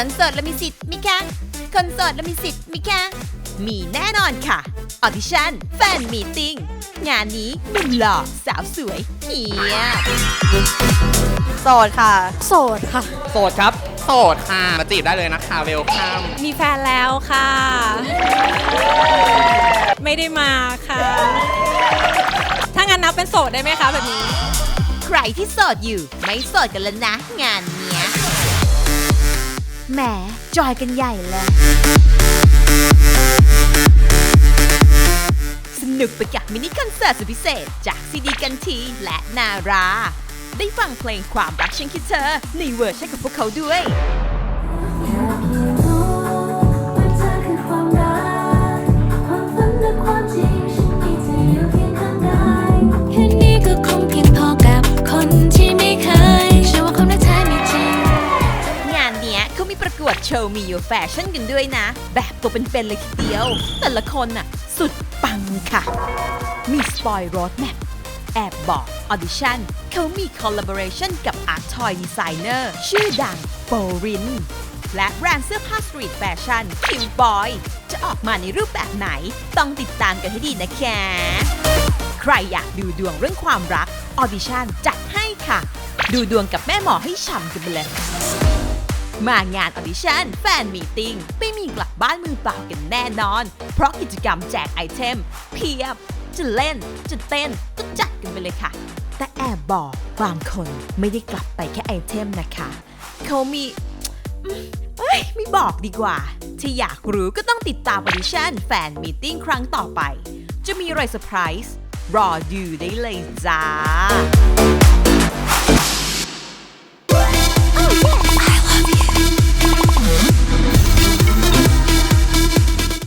คนโสดแล้วมีสิทธิ์ไหมีคะคนโสดแล้วมีสิทธิ์ไหมีคะมีแน่นอนค่ะออดิชั่นแฟนมีติ้งงานนี้หนุ่มหล่อสาวสวยเฮียบโสดค่ะ โสดค่ะ โสดครับ โสดค่ะ มาจีบได้เลยนะคะเวลคัมมีแฟนแล้วค่ะ ไม่ได้มาค่ะ ถ้างั้นนับเป็นโสดได้ไหมคะแบบนี้ ใครที่โสดอยู่ ไม่โสดกันแล้วนะงานเนี้ย แหมจอยกันใหญ่เลย สนุกไปกับมินิคอนเสิร์ตสุดพิเศษ จากซีดีกันทีและนารา ได้ฟังเพลงความรักฉันคิดเธอ ในเวอร์ชันกับพวกเขาด้วยอย วดโชว์มีอยู่แฟชั่นกันด้วยนะ แบบตัวเป็นๆเลยทีเดียว แต่ละคนน่ะ สุดปังค่ะ มีสปอยร d แมพแอบบอกออดิชั่นเขามีคอลลาบอร์เรชันกับอาร์ตทอยดีไซเนอร์ชื่อดังโปริน และแบรนด์เสื้อผ้าสตรีทแฟชั่นคิวบอยจะออกมาในรูปแบบไหน ต้องติดตามกันให้ดีนะคะ ใครอยากดูดวงเรื่องความรักออดิชั่นจัดให้ค่ะ ดูดวงกับแม่หมอให้ฉ่ำกันไปเลย มางานออดิชั่นแฟนมีติ้งไม่มีกลับบ้านมือเปล่ากันแน่นอน เพราะกิจกรรมแจกไอเทม เพียบ จะเล่น จะเต้น ก็จัดกันไปเลยค่ะ แต่แอบบอกบางคนไม่ได้กลับไปแค่ไอเทมนะคะ เขามีเอ้ยไม่บอกดีกว่า ถ้าอยากรู้ก็ต้องติดตามออดิชั่นแฟนมีติ้งครั้งต่อไป จะมีอะไรเซอร์ไพรส์รอดูได้เลยจ้า